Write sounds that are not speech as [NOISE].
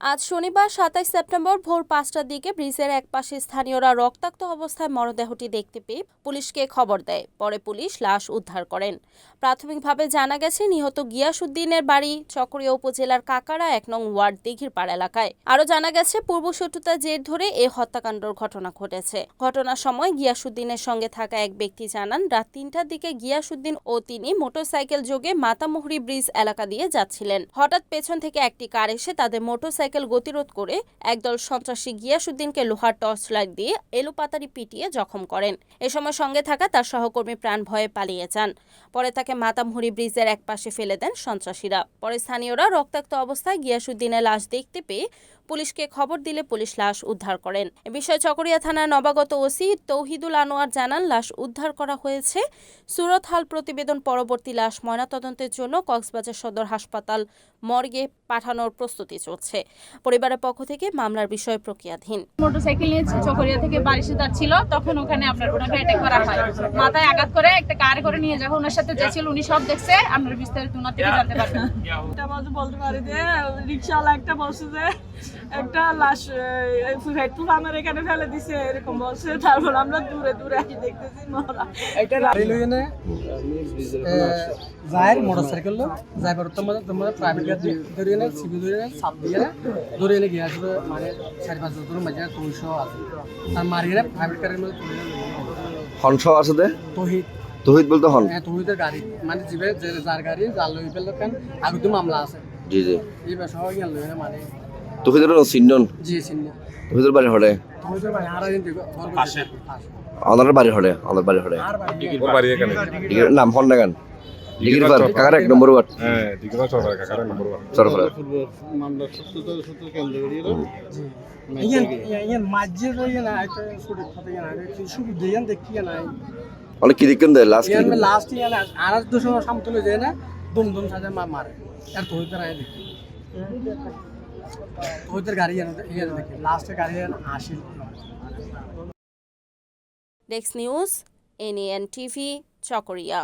আজ শনিবার সাতাইশ সেপ্টেম্বর ভোর পাঁচটার দিকে ব্রিজের একপাশে স্থানীয়রা রক্তাক্ত অবস্থায় মরদেহটি দেখতে পেয়ে পুলিশকে খবর দেয়। পরে পুলিশ লাশ উদ্ধার করেন। প্রাথমিকভাবে জানা গেছে, নিহত গিয়াসুদ্দিনের বাড়ি চকরিয়া উপজেলার কাকারা এক নং ওয়ার্ড দিঘিরপাড় এলাকায়। আরও জানা গেছে পূর্বশত্রুতার জের ধরে এ হত্যাকাণ্ডর ঘটনা ঘটেছে। ঘটনার সময় গিয়াসুদ্দিনের সঙ্গে থাকা এক ব্যক্তি জানান, রাত তিনটার দিকে গিয়াসুদ্দিন ও তিনি মোটরসাইকেল যোগে মাতামুহুরি ব্রিজ এলাকা দিয়ে যাচ্ছিলেন। হঠাৎ পেছন থেকে একটি কার এসে তাদের মোটরসাইকেল গতিরোধ করে একদল সন্ত্রাসী গিয়াসুদ্দিনকে লোহার টর্চ লাইট দিয়ে এলোপাতারি পিটিয়ে জখম করেন। এ সময় সঙ্গে থাকা তার সহকর্মী প্রাণ ভয়ে পালিয়ে যান। পরে তাকে মাতামহুরি ব্রিজের এক পাশে ফেলে দেন সন্ত্রাসীরা। পরে স্থানীয়রা রক্তাক্ত অবস্থায় গিয়াসুদ্দিনের লাশ দেখতে পেয়ে পুলিশকে খবর দিলে পুলিশ লাশ উদ্ধার করেন। এ বিষয়ে চকরিয়া থানার নবাগত ওসি তৌহিদুল আনোয়ার জানান লাশ উদ্ধার করা হয়েছে। সুরত হাল প্রতিবেদন পরবর্তী লাশ ময়নাতদন্তের জন্য কক্সবাজার সদর হাসপাতাল মর্গে পাঠানোর প্রস্তুতি চলছে। পরিবারের পক্ষ থেকে মামলার বিষয় প্রক্রিয়াধীন। মোটরসাইকেল নিয়ে চকরিয়া থেকে বারিশে যাচ্ছিল তখন ওখানে আপনার ওনাকে অ্যাটাক করা হয়। মাথায় আঘাত করে একটা কার করে নিয়ে যাবে ওনার সাথে যাচ্ছিল উনি সব দেখছে আপনার বিস্তারিত ওনার থেকে জানতে পারবেন [LAUGHS] একটা বলতে বলতে পারি যে রিক্সাওয়ালা একটা বলছে যে একটা লাশ পেট্রোল আমার এখানে ফেলে দিছে এরকম বলছে। তারপর আমরা দূরে দূরে আসি দেখতেছি মরা। রেলওয়ে যায় মোটরসাইকেল যাইবার তোমার তোমার প্রাইভেট গাড়ি ধরে এনে সিবি ধরে এনে সাপ দিয়ে ধরে এনে গিয়ে আসবে মানে চারি পাঁচ মাঝে আছে। আর মারি এনে প্রাইভেট গাড়ির মধ্যে তুলে হংস আছে। দে? তহিদ তহিদ বলতে হন হ্যাঁ তহিদের গাড়ি। মানে জিবে যে যার গাড়ি যার লই কেন আগে তো মামলা আছে। জি জি। এই বিষয় গেল মানে তহিদের সিন্ডন তহিদের বাড়ি হরে? তহিদের বাড়ি হরে আমাদের বাড়ি হরে। আর বাড়ি এখানে ডিগ্রির নাম হন নাগান ডিগ্রি পার কাকার এক নম্বর ওয়ার্ড। হ্যাঁ দিগবা চড়া কাকার নম্বর ওয়ান চরফরা ইয়ান ইয়ান মাঝে রই না একটা ছোট কথা না শুধু দেয়ান দেখি না অনেক কি দেখেন দেয়? লাস্ট ইয়ান লাস্ট ইয়ান আর দুশো সামতুলে যায় না দুম দুম সাজা মারে। আর তোদের আয় দেখি তোদের গাড়ি দেখি লাস্টে টিভি চকরিয়া